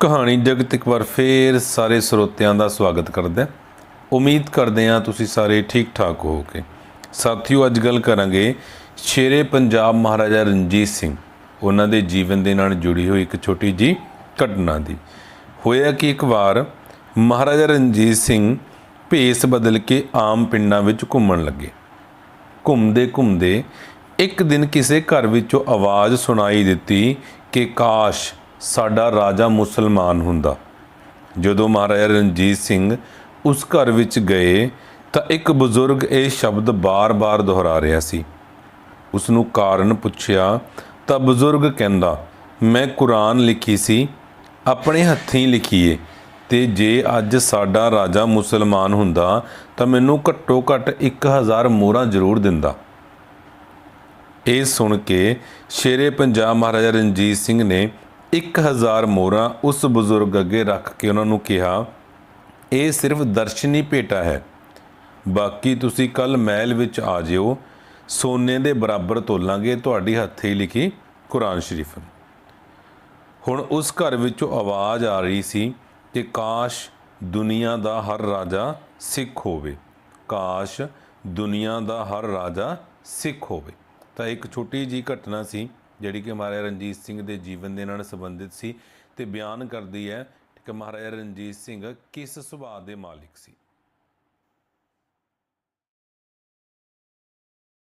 ਕਹਾਣੀ ਜਗਤ ਇੱਕ ਵਾਰ ਫੇਰ ਸਾਰੇ ਸਰੋਤਿਆਂ ਦਾ ਸਵਾਗਤ ਕਰਦਾ ਉਮੀਦ ਕਰਦੇ ਹਾਂ ਤੁਸੀਂ ਸਾਰੇ ਠੀਕ ਠਾਕ ਹੋਵੋਗੇ। ਸਾਥੀਓ, ਅੱਜ ਗੱਲ ਕਰਾਂਗੇ ਸ਼ੇਰੇ ਪੰਜਾਬ ਮਹਾਰਾਜਾ ਰਣਜੀਤ ਸਿੰਘ, ਉਹਨਾਂ ਦੇ ਜੀਵਨ ਦੇ ਨਾਲ ਜੁੜੀ ਹੋਈ ਇੱਕ ਛੋਟੀ ਜੀ ਘਟਨਾ ਦੀ। ਹੋਇਆ ਕਿ ਇੱਕ ਵਾਰ ਮਹਾਰਾਜਾ ਰਣਜੀਤ ਸਿੰਘ ਭੇਸ ਬਦਲ ਕੇ ਆਮ ਪਿੰਡਾਂ ਵਿੱਚ ਘੁੰਮਣ ਲੱਗੇ। ਘੁੰਮਦੇ ਘੁੰਮਦੇ ਇੱਕ ਦਿਨ ਕਿਸੇ ਘਰ ਵਿੱਚੋਂ ਆਵਾਜ਼ ਸੁਣਾਈ ਦਿੱਤੀ ਕਿ ਕਾਸ਼ ਸਾਡਾ ਰਾਜਾ ਮੁਸਲਮਾਨ ਹੁੰਦਾ। ਜਦੋਂ ਮਹਾਰਾਜਾ ਰਣਜੀਤ ਸਿੰਘ ਉਸ ਘਰ ਵਿੱਚ ਗਏ, ਤਾਂ ਇੱਕ ਬਜ਼ੁਰਗ ਇਹ ਸ਼ਬਦ ਬਾਰ-ਬਾਰ ਦੁਹਰਾ ਰਿਹਾ ਸੀ। ਉਸ ਨੂੰ ਕਾਰਨ ਪੁੱਛਿਆ, ਤਾਂ ਬਜ਼ੁਰਗ ਕਹਿੰਦਾ, ਮੈਂ ਕੁਰਾਨ ਲਿਖੀ ਸੀ, ਆਪਣੇ ਹੱਥੀਂ ਲਿਖੀਏ, ਤੇ ਜੇ ਅੱਜ ਸਾਡਾ ਰਾਜਾ ਮੁਸਲਮਾਨ ਹੁੰਦਾ, ਤਾਂ ਮੈਨੂੰ ਘੱਟੋ ਘੱਟ 1000 ਮੋਹਰਾਂ ਜ਼ਰੂਰ ਦਿੰਦਾ। ਇਹ ਸੁਣ ਕੇ ਸ਼ੇਰੇ ਪੰਜਾਬ ਮਹਾਰਾਜਾ ਰਣਜੀਤ ਸਿੰਘ ਨੇ 1000 ਮੋਹਰਾਂ ਉਸ ਬਜ਼ੁਰਗ ਅੱਗੇ ਰੱਖ ਕੇ ਉਹਨਾਂ ਨੂੰ ਕਿਹਾ, ਇਹ ਸਿਰਫ ਦਰਸ਼ਨੀ ਭੇਟਾ ਹੈ। ਬਾਕੀ ਤੁਸੀਂ ਕੱਲ ਮਹਿਲ ਵਿੱਚ ਆ ਜਿਓ। ਸੋਨੇ ਦੇ ਬਰਾਬਰ ਤੋਲਾਂਗੇ। ਤੁਹਾਡੀ ਹੱਥੀਂ ਲਿਖੀ ਕੁਰਾਨ ਸ਼ਰੀਫ। ਹੁਣ ਉਸ ਘਰ ਵਿੱਚੋਂ ਆਵਾਜ਼ ਆ ਰਹੀ ਸੀ ਕਿ ਕਾਸ਼ ਦੁਨੀਆ ਦਾ ਹਰ ਰਾਜਾ ਸਿੱਖ ਹੋਵੇ। ਕਾਸ਼ ਦੁਨੀਆ ਦਾ ਹਰ ਰਾਜਾ ਸਿੱਖ ਹੋਵੇ। ਤਾਂ ਇੱਕ ਛੋਟੀ ਜੀ ਘਟਨਾ ਸੀ। ਜਿਹੜੀ ਕਿ ਮਹਾਰਾਜਾ ਰਣਜੀਤ ਸਿੰਘ ਦੇ ਜੀਵਨ ਦੇ ਨਾਲ ਸੰਬੰਧਿਤ ਸੀ ਤੇ ਬਿਆਨ ਕਰਦੀ ਹੈ ਕਿ ਮਹਾਰਾਜਾ ਰਣਜੀਤ ਸਿੰਘ ਕਿਸ ਸੁਭਾਅ ਦੇ ਮਾਲਿਕ ਸੀ?